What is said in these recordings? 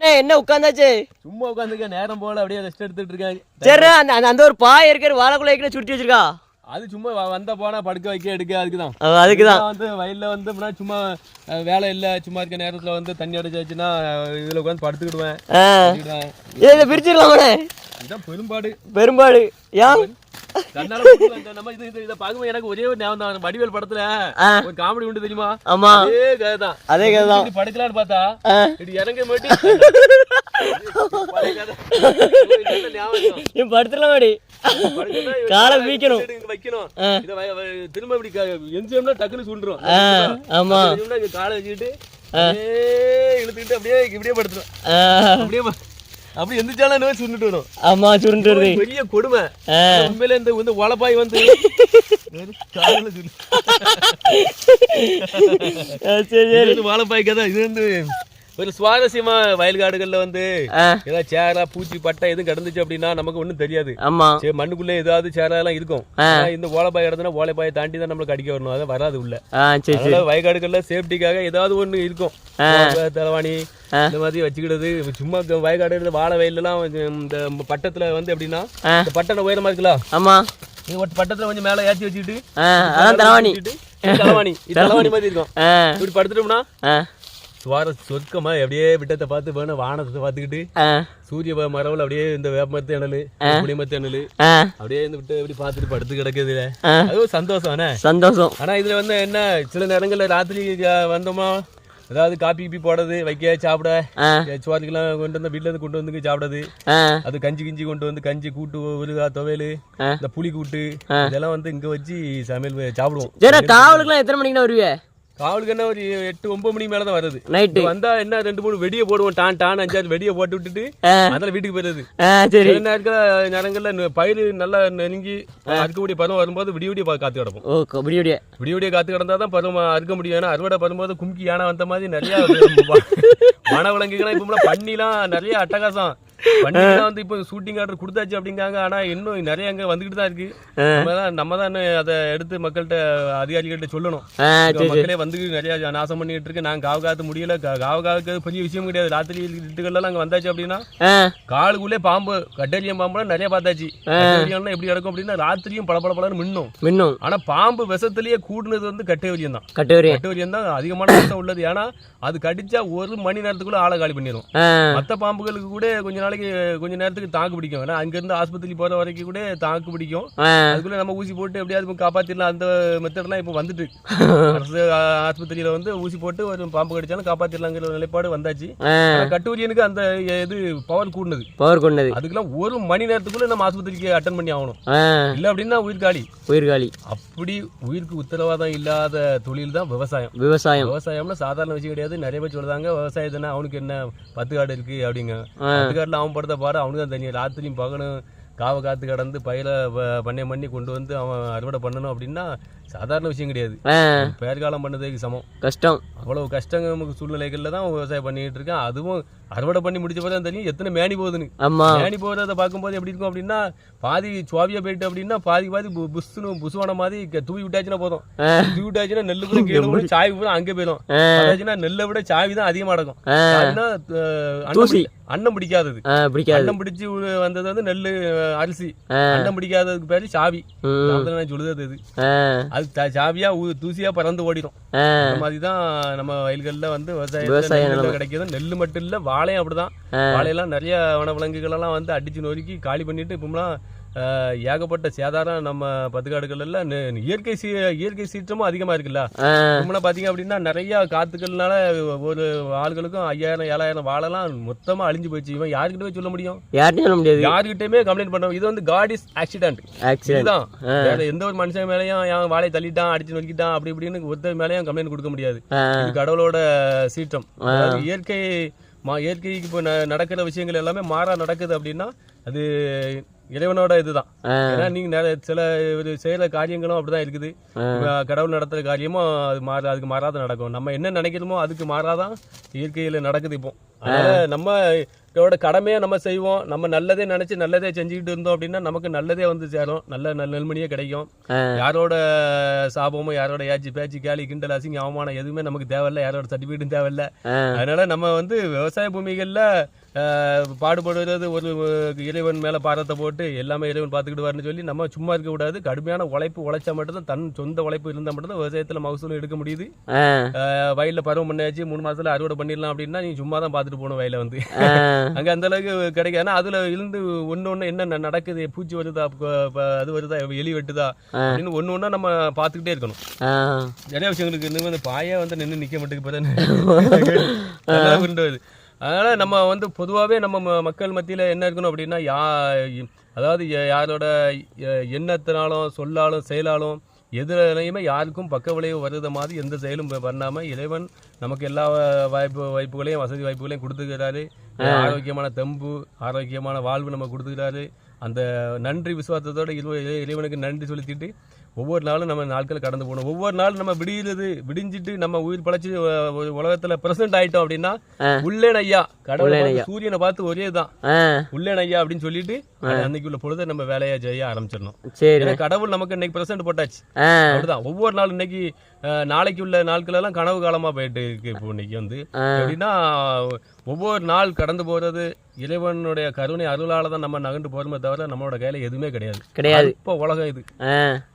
என்ன என்ன உட்காந்தாச்சு? சும்மா உட்காந்துக்க நேரம் போல அப்படியே ரெஸ்ட் எடுத்துட்டு இருக்கேன் சரி அந்த அந்த- ஒரு பாய் இருக்கிற வாழைக்குள்ள வைக்கிற சுட்டி வச்சிருக்கா? அது சும்மா வந்த போனா படுக்க வைக்க எடுக்க அதுக்கு தான் அதுக்கு தான் வந்து வயல்ல வந்து சும்மா வேலை இல்ல சும்மா இருக்க நேரத்துல வந்து தண்ணி அடிச்சாச்சுன்னா இதுல உட்காந்து படுத்துக்கிடுவேன். இதை பிரிச்சிடலாமண்ணே இதுதான் பெரும்பாடு. பெரும்பாடு. ஏன்? இது இது- இதை எனக்கு ஒரே ஒரு ஞாபகம் தான். வடிவேல் படத்துல. ஒரு காமெடி உண்டு தெரியுமா? ஆமா. அதே கதை தான் அதே கதை தான் படுக்கலாம்னு பார்த்தா. இப்படி இறங்க மாட்டி. படுத்துடலாம் மாடி காலை வீக்கணும். இதை திரும்ப இப்படி எந்திரிச்சோம்னா டக்குன்னு சுண்டுரும். ஆமா. காலை வச்சுக்கிட்டு அப்படியே இழுத்துக்கிட்டு அப்படியே இப்படியே படுத்துரும். அப்படியே அப்படி எந்திரிச்சாலும் என்ன சுண்டுட்டு வரும். ஆமா சுருண்டு வருது. பெரிய கொடுமை. உண்மையில இந்த வந்து உழப்பாய் வந்து சரி சரி. வந்து வாழைப்பாய் கதை இது வந்து ஒரு சுவாரஸ்யமா வயல்காடுகள்ல வந்து ஏதாவது சேரா பூச்சி பட்டை எதுவும் கிடந்துச்சு அப்படின்னா நமக்கு ஒண்ணும் தெரியாது. ஆமா. சரி மண்ணுக்குள்ள ஏதாவது சேரா எல்லாம் இருக்கும் இந்த ஓலைப்பாய் கிடந்தா ஓலைப்பாயை தாண்டி தான் நம்மளுக்கு அடிக்க வரணும். அது வராது உள்ள. வயக்காடுகள்ல சேஃப்டிக்காக ஏதாவது ஒண்ணு இருக்கும். தலைவாணி. இந்த மாதிரி வச்சுக்கிடுது சும்மா வயக்காடு வாழை வயல்லாம் இந்த பட்டத்துல வந்து எப்படின்னா பட்டண உயரமா இருக்குல்ல? ஆமா. ஒரு பட்டத்துல கொஞ்சம் மேல ஏத்தி வச்சுக்கிட்டு தலைவாணி. தலைவாணி. தலைவாணி. மாதிரி இருக்கும். இப்படி படுத்துட்டோம்னா சுவார சொர்க்கமா அப்படியே விட்டத்தை பார்த்து வேணும் வானத்தை பார்த்துக்கிட்டு சூரிய மரவுல அப்படியே இந்த வேப்பமரத்து அணலு புளிமத்து அணலு ஆ. அப்படியே இந்த விட்டு இப்படி பார்த்துட்டு படுத்து கிடக்குது ஆ. அது ஒரு சந்தோஷம் அண்ணே. சந்தோஷம். ஆனா இதுல வந்து என்ன சில நேரங்கள்ல ராத்திரி வந்தோமா? ஏதாவது காப்பி கீப்பி போடுறது வைக்க சாப்பிட. ஆ. சோத்துக்கெல்லாம் கொண்டு வந்து வீட்டுல இருந்து கொண்டு வந்து சாப்பிடுறது. அது கஞ்சி கிஞ்சி கொண்டு வந்து கஞ்சி கூட்டு உருகா துவையல். இந்த புளி கூட்டு இதெல்லாம் வந்து இங்க வச்சு சமையல் சாப்பிடுவோம். சரி காவலுக்குலாம் எத்தனை மணிக்குண்ணா வருவிய? காவலுக்கு என்ன ஒரு எட்டு ஒன்பது மணி மேல தான் வருது நைட்டு வந்தா என்ன ரெண்டு மூணு வெடியை போடுவோம். டான் டான் அஞ்சாறு வெடியை போட்டு விட்டுட்டு ஆ. அதில் வீட்டுக்கு போயிடுது ஆ சரி. நேரத்துல நேரங்கள்ல பயிர் நல்லா நெருங்கி அறுக்கக்கூடிய பருவம் வரும்போது விடிய விடிய காத்து கிடப்போம் ஓ அப்படியே விடிய விடிய. காத்து கிடந்தா தான் பருவம் அறுக்க முடியும். ஏன்னா அறுவடை வரும்போது கும்கி யானை வந்த மாதிரி நிறைய வன விலங்குகள்லாம் இப்போ பண்ணிலாம் நிறைய அட்டகாசம். பண்ணிலாம் வந்து இப்போ ஷூட்டிங் ஆர்டர் கொடுத்தாச்சு அப்படிங்காங்க. ஆனா இன்னும் நிறைய அங்க வந்துகிட்டு தான் இருக்கு. நம்ம தான் நம்ம தான் அதை எடுத்து மக்கள்கிட்ட அதிகாரிகள்கிட்ட சொல்லணும். மக்களே வந்து நிறைய நாசம் பண்ணிட்டு இருக்கு. நாங்க காவு காத்து முடியல. காவு காவுக்கு பெரிய விஷயம் கிடையாது. ராத்திரி இட்டுகள்லாம் அங்க வந்தாச்சு அப்படின்னா காலுக்குள்ளே பாம்பு கட்டரியம் பாம்புலாம் நிறைய பார்த்தாச்சு. எப்படி நடக்கும் அப்படின்னா ராத்திரியும் பல பல பலன்னு மின்னும். மின்னும். ஆனா பாம்பு விஷத்திலேயே கூடுனது வந்து கட்டவரியம் தான். கட்டுவரி கட்டவரியம் தான் அதிகமான விஷம் உள்ளது. ஏன்னா அது கடிச்சா ஒரு மணி நேரத்துக்குள்ள ஆளை காலி பண்ணிடும் மற்ற பாம்புகளுக்கு கூட கொஞ்ச நாளைக்கு கொஞ்ச நேரத்துக்கு தாக்கு பிடிக்கும். ஏன்னா அங்க இருந்து ஆஸ்பத்திரி போற வரைக்கும் கூட தாக்கு பிடிக்கும். அதுக்குள்ள நம்ம ஊசி போட்டு எப்படியாவது காப்பாத்திடலாம். அந்த மெத்தட்லாம் இப்போ வந்துட்டு அரசு ஆஸ்பத்திரியில வந்து ஊசி போட்டு ஒரு பாம்பு கடிச்சாலும் காப்பாத்திடலாங்கிற ஒரு நிலைப்பாடு வந்தாச்சு. கட்டுவரியனுக்கு அந்த இது பவர் கூடுனது. பவர் கொண்டது அதுக்கெல்லாம் ஒரு மணி நேரத்துக்குள்ள நம்ம ஆஸ்பத்திரிக்கு அட்டன் பண்ணி ஆகணும். இல்ல அப்படின்னா உயிர் காலி. உயிர்காலி அப்படி உயிருக்கு உத்தரவாதம் இல்லாத தொழில் தான் விவசாயம். விவசாயம். விவசாயம்னா சாதாரண விஷயம் கிடையாது. நிறைய பேர் சொல்றாங்க விவசாயத்துனா அவனுக்கு என்ன பத்து காடு இருக்கு அப்படிங்க. பத்து காடுல அவன் படுத்த பாரு அவனுக்கு தான் தனியாக ராத்திரியும் பகலும் காவ காத்து கடந்து பயிரை ப- பண்ணையம் பண்ணி கொண்டு வந்து அவன் அறுவடை பண்ணணும் அப்படின்னா சாதாரண விஷயம் கிடையாது. ஆ. பெயர்காலம் பண்ணதுக்கு சமம். கஷ்டம். அவ்வளவு கஷ்டங்க நமக்கு சூழ்நிலைகள்ல தான் விவசாயம் பண்ணிட்டு இருக்கேன். அதுவும் அறுவடை பண்ணி முடிச்ச போது தெரியும் எத்தனை மேனி போகுதுன்னு. மேனி போகிறத பார்க்கும்போது எப்படி இருக்கும் அப்படின்னா பாதி சுவாவியா போயிட்டு அப்படின்னா பாதி பாதி புஷ்னு புசுவான மாதிரி தூவி விட்டாச்சுன்னா போதும். தூவி விட்டாச்சுன்னா நெல்லு கூட கீழே சாவி கூட அங்கே போயிடும். அதாச்சுன்னா நெல்லை விட சாவி தான் அதிகமா நடக்கும் அன்னம் பிடிக்காதது. அன்னம் பிடிச்சு வந்தது வந்து நெல்லு அரிசி. அன்னம் பிடிக்காததுக்கு பேரு சாவி. சொல்லுது அது? அது த- ஊ- தூசியா பறந்து ஓடிடும் அந்த மாதிரி தான் நம்ம வயல்கள்ல வந்து விவசாய விவசாயம். கிடைக்கிது நெல் மட்டும் இல்ல வாழையும் அப்படிதான். வாழையெல்லாம் நிறைய வனவிலங்குகள் எல்லாம் வந்து அடிச்சு நொறுக்கி காலி பண்ணிட்டு இப்போலாம் ஆஹ், ஏகப்பட்ட சேதாரம் நம்ம பத்துக்காடுகள் எல்லாம் நெ- இயற்கை சீ இயற்கை சீற்றமும் அதிகமா இருக்குல்ல? ஆ. நம்மளாம் பாத்தீங்க அப்படின்னா நிறைய காத்துக்கள்னால ஒரு ஆளுகளுக்கும் ஐயாயிரம் ஏழாயிரம் வாழைலாம். மொத்தமா அழிஞ்சு போயிடுச்சு. இவன் யாருக்கிட்ட சொல்ல முடியும்? யார்ட்டையும் சொல்ல முடியாது. யாருக்கிட்டயுமே கம்ப்ளைண்ட் பண்ண இது வந்து காட் இஸ் ஆக்சிடென்ட் ஆக்சிடென்ட் வேற எந்த ஒரு மனுஷன் மேலயும் என் வாழையை தள்ளிட்டான் அடிச்சு நொறுக்கிட்டான் அப்படி இப்படின்னு ஒருத்தர் மேலயும் கம்ப்ளைண்ட் கொடுக்க முடியாது. இது கடவுளோட சீற்றம். இயற்கை மா இயற்கைக்கு இப்போ நடக்கிற விஷயங்கள் எல்லாமே மாறா நடக்குது அப்படின்னா அது இறைவனோட இதுதான். ஏன்னா நீங்க சில செய்யற காரியங்களும் அப்படிதான் இருக்குது. கடவுள் நடத்துற காரியமும் அது மாற அதுக்கு மாறாத நடக்கும். நம்ம என்ன நினைக்கிறோமோ அதுக்கு மாறாதான் இயற்கையில நடக்குது இப்போ. நம்ம இதோட கடமையை நம்ம செய்வோம். நம்ம நல்லதே நினைச்சு நல்லதே செஞ்சுக்கிட்டு இருந்தோம் அப்படின்னா நமக்கு நல்லதே வந்து சேரும். நல்ல நல்ல நெல்மணியே கிடைக்கும். யாரோட சாபமும் யாரோட ஏச்சு பேச்சு கேலி கிண்டல் அசிங்க அவமானம் எதுவுமே நமக்கு தேவையில்ல. யாரோட சர்டிஃபிகேட்டும் தேவையில்ல. அதனால நம்ம வந்து விவசாய பூமிகள்ல பாடுபடுறது ஒரு இறைவன் மேல பாரத்தை போட்டு எல்லாமே இறைவன் பார்த்துக்கிட்டு வரணும்னு சொல்லி நம்ம சும்மா இருக்க கூடாது. கடுமையான உழைப்பு உழைச்சா மட்டும்தான் தன் சொந்த உழைப்பு இருந்தால் மட்டும்தான் விவசாயத்துல மகசூலும் எடுக்க முடியுது. வயல்ல பருவம் பண்ணியாச்சு மூணு மாசத்துல அறுவடை பண்ணிடலாம் அப்படின்னா நீ சும்மா தான் பார்த்துட்டு போகணும் வயலை வந்து. அங்க அந்த அளவுக்கு கிடைக்கும் ஆனா அதுல இருந்து ஒண்ணு ஒண்ணு என்ன நடக்குது பூச்சி வருதா அது வருதா எலி வெட்டுதா அப்படின்னு ஒண்ணு ஒண்ணா நம்ம பார்த்துக்கிட்டே இருக்கணும். நிறைய விஷயங்களுக்கு இன்னும் வந்து பாயா வந்து நின்று நிக்க மாட்டேங்குது பாரு அதனால நம்ம வந்து பொதுவாகவே நம்ம மக்கள் மத்தியில என்ன இருக்கணும் அப்படின்னா யா அதாவது யாரோட எண்ணத்தினாலும் சொல்லாலும் செயலாலும் எதுலையுமே யாருக்கும் பக்க விளைவு வருத மாதிரி எந்த செயலும் ப- பண்ணாம இறைவன் நமக்கு எல்லா வாய்ப்பு வாய்ப்புகளையும் வசதி வாய்ப்புகளையும் கொடுத்துக்கிறாரு. ஆரோக்கியமான தெம்பு ஆரோக்கியமான வாழ்வு நம்ம கொடுத்துக்கிறாரு. அந்த நன்றி விசுவாசத்தோட இறைவ- இறைவனுக்கு நன்றி செலுத்திட்டு ஒவ்வொரு நாளும் நம்ம நாட்கள் கடந்து போகணும். ஒவ்வொரு நாளும் நம்ம விடியுறது விடிஞ்சிட்டு நம்ம உயிர் பழைச்சு உலகத்துல பிரசன்ட் ஆயிட்டோம் அப்படின்னா. உள்ளேன் ஐயா கடவுளை சூரியனை பார்த்து ஒரே தான் உள்ளேன் ஐயா அப்படின்னு சொல்லிட்டு அன்னைக்கு உள்ள பொழுத நம்ம வேலையா செய்ய ஆரம்பிச்சிடணும். கடவுள் நமக்கு இன்னைக்கு பிரசன்ட் போட்டாச்சு. அப்படிதான். ஒவ்வொரு நாள் இன்னைக்கு நாளைக்கு உள்ள நாட்கள் எல்லாம் கனவு காலமா போயிட்டு இருக்கு இப்போ இன்னைக்கு வந்து. எப்படின்னா ஒவ்வொரு நாள் கடந்து போறது இறைவனுடைய கருணை அருளால தான் நம்ம நகண்டு போறோமே தவிர நம்மளோட கையில எதுவுமே கிடையாது. கிடையாது. அற்ப உலகம் இது.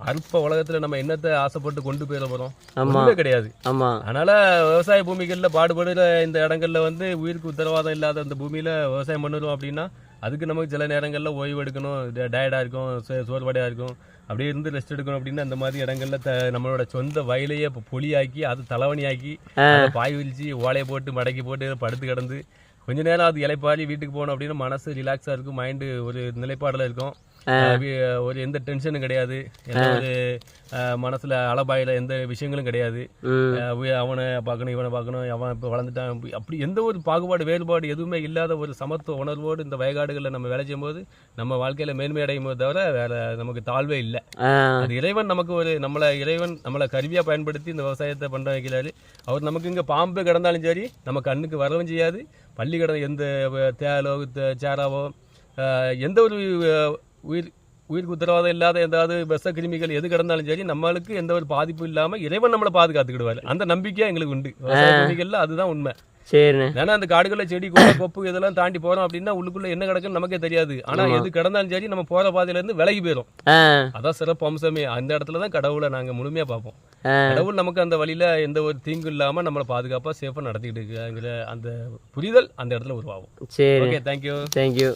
அற்ப உலகத்துல நம்ம என்னத்தை ஆசைப்பட்டு கொண்டு போயிட போறோம்? ஆமா. ஒண்ணுமே கிடையாது. ஆமா. அதனால விவசாய பூமிகள்ல பாடுபடுற இந்த இடங்கள்ல வந்து உயிருக்கு உத்தரவாதம் இல்லாத இந்த பூமியில விவசாயம் பண்ணுறோம் அப்படின்னா அதுக்கு நமக்கு சில நேரங்கள்ல ஓய்வு எடுக்கணும் டயர்டா இருக்கும் சோ- சோர்வடையா இருக்கும். அப்படியே இருந்து ரெஸ்ட் எடுக்கணும் அப்படின்னு அந்த மாதிரி இடங்கள்ல த நம்மளோட சொந்த வயலையே இப்போ பொலியாக்கி அது தலைவணியாக்கி பாய் விரிச்சு ஓலையை போட்டு மடக்கி போட்டு படுத்து கிடந்து கொஞ்ச நேரம் அது இலைப்பாரி வீட்டுக்கு போகணும் அப்படின்னு மனசு ரிலாக்ஸாக இருக்கும் மைண்டு ஒரு நிலைப்பாடில் இருக்கும். ஒரு எந்த டென்ஷனும் கிடையாது. எந்த ஒரு மனசுல அலபாயில எந்த விஷயங்களும் கிடையாது. அவனை பார்க்கணும் இவனை பார்க்கணும் அவன் இப்போ வளர்ந்துட்டான். அப்படி எந்த ஒரு பாகுபாடு வேறுபாடு எதுவுமே இல்லாத ஒரு சமத்துவ உணர்வோடு இந்த வயக்காடுகளில் நம்ம வேலை செய்யும்போது நம்ம வாழ்க்கையில மேன்மை அடையும் போது தவிர வேற நமக்கு தாழ்வே இல்லை. அது இறைவன் நமக்கு ஒரு நம்மளை இறைவன் நம்மளை கருவியா பயன்படுத்தி இந்த விவசாயத்தை பண்ண வைக்கிறாரு. அவர் நமக்கு இங்க பாம்பு கிடந்தாலும் சரி நம்ம கண்ணுக்கு வரவும் செய்யாது. பள்ளி கிடந்த எந்த தேலோ சேராவோ எந்த ஒரு உயிர் உயிருக்கு உத்தரவாதம் இல்லாத ஏதாவது விஷ கிருமிகள் எது கிடந்தாலும் சரி நம்மளுக்கு எந்த ஒரு பாதிப்பும் இல்லாம இறைவன் நம்மளை பாதுகாத்துக்கிடுவாரு. அந்த நம்பிக்கை எங்களுக்கு உண்டு. பூமிகள்ல அதுதான் உண்மை. சரிண்ணே. ஏன்னா அந்த காடுகளில் செடி கூட கொப்பு இதெல்லாம் தாண்டி போறோம் அப்படின்னா உள்ளுக்குள்ள என்ன கிடக்குன்னு நமக்கே தெரியாது. ஆனா எது கிடந்தாலும் சரி நம்ம போற பாதையில இருந்து விலகி போயிடும் அதான் சிறப்பு அம்சமே. அந்த இடத்துல தான் கடவுளை நாங்க முழுமையா பார்ப்போம். கடவுள் நமக்கு அந்த வழியில எந்த ஒரு தீங்கு இல்லாம நம்மளை பாதுகாப்பா சேஃபா நடத்திக்கிட்டு இருக்காங்கிற அந்த புரிதல் அந்த இடத்துல உருவாகும். சரி. Okay thank you thank you